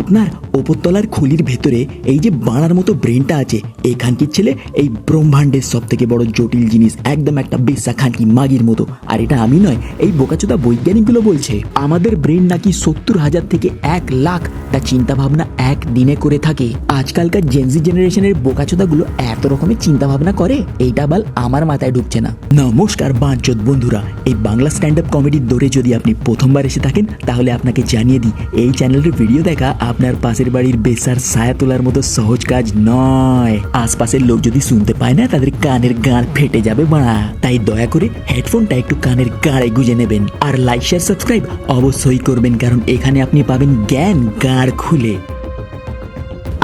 আপনার ওপরতলার খুলির ভেতরে এই যে বাড়ার মতো ব্রেনটা আছে, এখানকির ছেলে এই ব্রহ্মাণ্ডের সব থেকে বড় জটিল জিনিস, একদম একটা বেসা খানকি মাগির মতো। আর এটা আমি নয়, এই বোকাচোদা বৈজ্ঞানিকগুলো বলছে, আমাদের ব্রেন নাকি সত্তর হাজার থেকে এক লাখ, তা চিন্তা ভাবনা এক দিনে করে থাকে। আজকালকার জেনজি জেনারেশনের বোকাচোদাগুলো এত রকমের চিন্তা ভাবনা করে, এইটা বাল আমার মাথায় ঢুকছে না। নমস্কার বাঞ্চদ বন্ধুরা, এই বাংলা স্ট্যান্ড আপ কমেডির দৌড়ে যদি আপনি প্রথমবার এসে থাকেন, তাহলে আপনাকে জানিয়ে দিই, এই চ্যানেলের ভিডিও দেখা আপনার পাশের বাড়ির বেসার ছায়া তোলার মতো সহজ কাজ নয়। আশপাশের লোক যদি শুনতে পায় না, তাদের কানের গাঁড় ফেটে যাবে বাড়া তাই দয়া করে হেডফোনটা একটু কানের গাড়ে গুজে নেবেন। আর লাইক শেয়ার সাবস্ক্রাইব অবশ্যই করবেন, কারণ এখানে আপনি পাবেন জ্ঞান গাড় খুলে।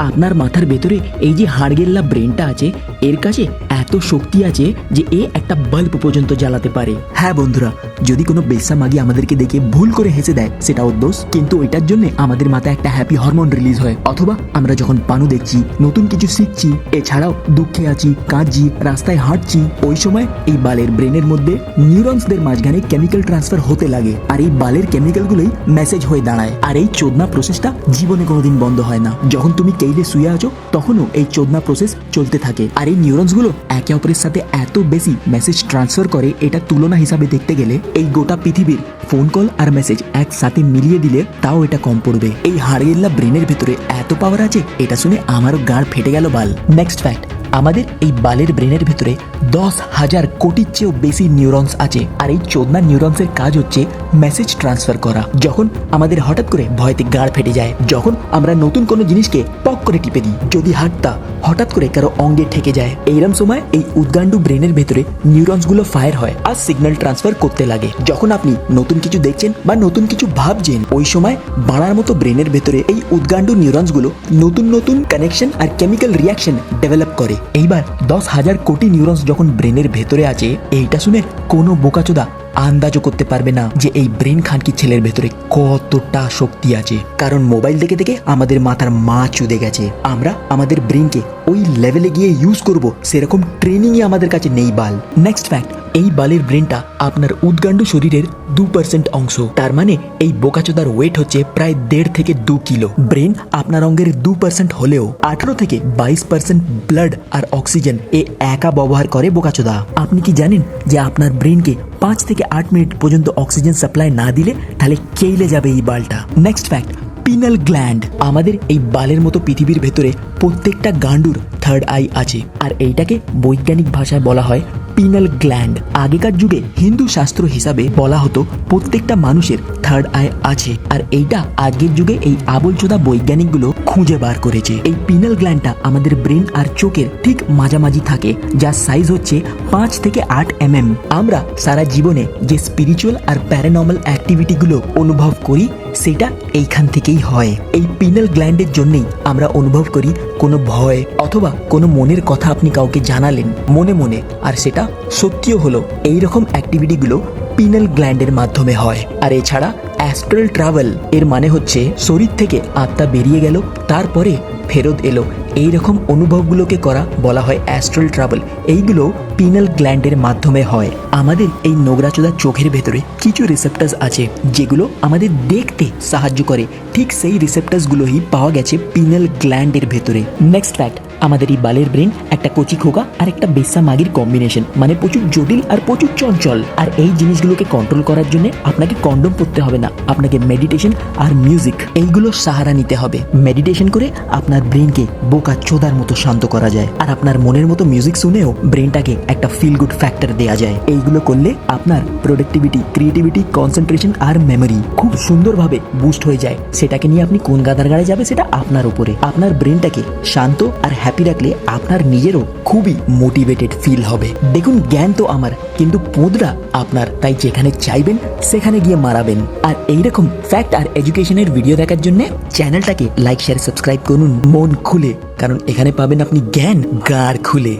আপনার মাথার ভেতরে এই যে হাড়গেল্লা ব্রেনটা আছে, এর কাছে এত শক্তি আছে যে এ একটা বাল্ব পর্যন্ত জ্বালাতে পারে। হ্যাঁ বন্ধুরা, যদি কোনো বেসা মাগি আমাদেরকে দেখে ভুল করে হেসে দেয় সেটা ওর দোষ। কিন্তু ওইটার জন্য আমাদের মাথায় একটা হ্যাপি হরমোন রিলিজ হয়। অথবা আমরা যখন পানু দেখছি, নতুন কিছু শিখছি, এছাড়াও দুঃখে আছি, কাঁদছি, রাস্তায় হাঁটছি, ওই সময় এই বালের ব্রেনের মধ্যে নিউরনসদের মাঝখানে কেমিক্যাল ট্রান্সফার হতে লাগে। আর এই বালের কেমিক্যালগুলোই মেসেজ হয়ে দাঁড়ায়। আর এই চোদনা প্রসেসটা জীবনে কোনোদিন বন্ধ হয় না। যখন তুমি কেইলে শুয়ে আছো, তখনও এই চোদনা প্রসেস চলতে থাকে। আর এই নিউরনসগুলো একে অপরের সাথে এত বেশি মেসেজ ট্রান্সফার করে, এটা তুলনা হিসাবে দেখতে গেলে এই গোটা পৃথিবীর ফোন কল আর মেসেজ একসাথে মিলিয়ে দিলে তাও এটা কম পড়বে। এই হাড়গেল্লা ব্রেনের ভিতরে এত পাওয়ার আছে, এটা শুনে আমারও গাঁড় ফেটে গেল বাল। নেক্সট ফ্যাক্ট আমাদের এই বালের ব্রেনের ভেতরে দশ হাজার কোটির চেয়েও বেশি নিউরনস আছে। আর এই চোদনা নিউরনসের কাজ হচ্ছে মেসেজ ট্রান্সফার করা। যখন আমাদের হঠাৎ করে ভয়তে গাড় ফেটে যায়, যখন আমরা নতুন কোনো জিনিসকে পক করে টিপে দিই, যদি হাতটা হঠাৎ করে কারও অঙ্গে ঠেকে যায় এইরকম সময় এই উদ্গান্ডু ব্রেনের ভেতরে নিউরনসগুলো ফায়ার হয় আর সিগন্যাল ট্রান্সফার করতে লাগে। যখন আপনি নতুন কিছু দেখছেন বা নতুন কিছু ভাবছেন, ওই সময় বাড়ার মতো ব্রেনের ভেতরে এই উদ্গান্ডু নিউরনসগুলো নতুন নতুন কানেকশন আর কেমিক্যাল রিয়াকশন ডেভেলপ করে। এইবার দশ হাজার কোটি নিউরনস যখন ব্রেনের ভেতরে আছে, এইটা শুনে কোনো বোকাচোদা আন্দাজও করতে পারবে না যে এই ব্রেন খানকি ছেলের ভেতরে কতটা শক্তি আছে। কারণ মোবাইল দেখে দেখে আমাদের মাথার মা চুদে গেছে। আমরা আমাদের ব্রেনকে ওই লেভেলে গিয়ে ইউজ করব, সেরকম ট্রেনিংই আমাদের কাছে নেই বাল। নেক্সট ফ্যাক্ট এই বালের ব্রেনটা আপনার উদ্গান্ডু শরীরের দু পার্সেন্ট অংশ। তার মানে এই বোকাচোদার ওয়েট হচ্ছে প্রায় দেড় থেকে দু কিলো। ব্রেন আপনার অঙ্গের দু পার্সেন্ট হলেও আঠারো থেকে বাইশ পার্সেন্ট ব্লাড আর অক্সিজেন এ একা ব্যবহার করে বোকাচোদা। আপনি কি জানেন যে আপনার ব্রেনকে পাঁচ থেকে আট মিনিট পর্যন্ত অক্সিজেন সাপ্লাই না দিলে তাহলে কেইলে যাবে এই বালটা? নেক্সট ফ্যাক্ট পিনাল গ্ল্যান্ড আমাদের এই বালের মতো পৃথিবীর ভেতরে প্রত্যেকটা গান্ডুর থার্ড আই আছে। আর এইটাকে বৈজ্ঞানিক ভাষায় বলা হয় পিনাল গ্ল্যান্ড। আগেকার যুগে হিন্দু শাস্ত্র হিসাবে বলা হতো প্রত্যেকটা মানুষের থার্ড আই আছে। আর এইটা আগের যুগে এই আবলচোদা বৈজ্ঞানিকগুলো খুঁজে বার করেছে। এই পিনাল গ্ল্যান্ডটা আমাদের ব্রেন আর চোখের ঠিক মাঝামাঝি থাকে, যার সাইজ হচ্ছে পাঁচ থেকে আট এম এম আমরা সারা জীবনে যে স্পিরিচুয়াল আর প্যারানর্মাল অ্যাক্টিভিটিগুলো অনুভব করি, সেটা এইখান থেকেই হয়। এই পিনাল গ্ল্যান্ডের জন্যেই আমরা অনুভব করি কোনো ভয় অথবা কোনো মনের কথা আপনি কাউকে জানালেন, মনে মনে। আর সেটা সত্যিও হলো। এই রকম অ্যাক্টিভিটিগুলো পিনাল গ্ল্যান্ডের মাধ্যমে হয়। আর এছাড়া অ্যাস্ট্রাল ট্রাভেল, এর মানে হচ্ছে শরীর থেকে আত্মা বেরিয়ে গেল, তারপরে ফেরত এলো। এই রকম অনুভবগুলোকে করা, বলা হয় অ্যাস্ট্রাল ট্রাভেল। এইগুলো পিনাল গ্ল্যান্ডের মাধ্যমে হয়। আমাদের এই নোংরাচোদা চোখের ভেতরে কিছু রিসেপ্টাস আছে, যেগুলো আমাদের দেখতে সাহায্য করে। ঠিক সেই রিসেপ্টাসগুলোই পাওয়া গেছে পিনাল গ্ল্যান্ডের ভেতরে। নেক্সট ফ্যাক্ট আমাদের এই বালের ব্রেন একটা কচি খোকা আর একটা বেসা মাগির কম্বিনেশন মানে প্রচুর জটিল আর প্রচুর চঞ্চল। আর এই জিনিসগুলোকে কন্ট্রোল করার জন্য আপনাকে কন্ডম পরতে হবে না। আপনাকে মেডিটেশন আর মিউজিক এইগুলো সাহারা নিতে হবে। মেডিটেশন করে আপনার ব্রেনকে বোকা চোদার মতো শান্ত করা যায়। আর আপনার মনের মতো মিউজিক শুনেও ব্রেনটাকে একটা ফিল গুড ফ্যাক্টর দেওয়া যায়। এইগুলো করলে আপনার প্রোডাক্টিভিটি ক্রিয়েটিভিটি কনসেন্ট্রেশন আর মেমোরি খুব সুন্দরভাবে বুস্ট হয়ে যায়। সেটাকে নিয়ে আপনি কোন গাদার গাড়ে যাবে সেটা আপনার উপরে। আপনার ব্রেনটাকে শান্ত আর হ্যাপি রাখলে আপনার নিজেরও খুবই মোটিভেটেড ফিল হবে। দেখুন, জ্ঞান তো আমার, কিন্তু পোদরা আপনার, তাই যেখানে চাইবেন, সেখানে গিয়ে মারাবেন। আর এইরকম ফ্যাক্ট আর এডুকেশনের ভিডিও দেখার জন্য চ্যানেলটাকে লাইক শেয়ার সাবস্ক্রাইব করুন। মন খুলে, কারণ এখানে পাবেন আপনি জ্ঞান গার খুলে।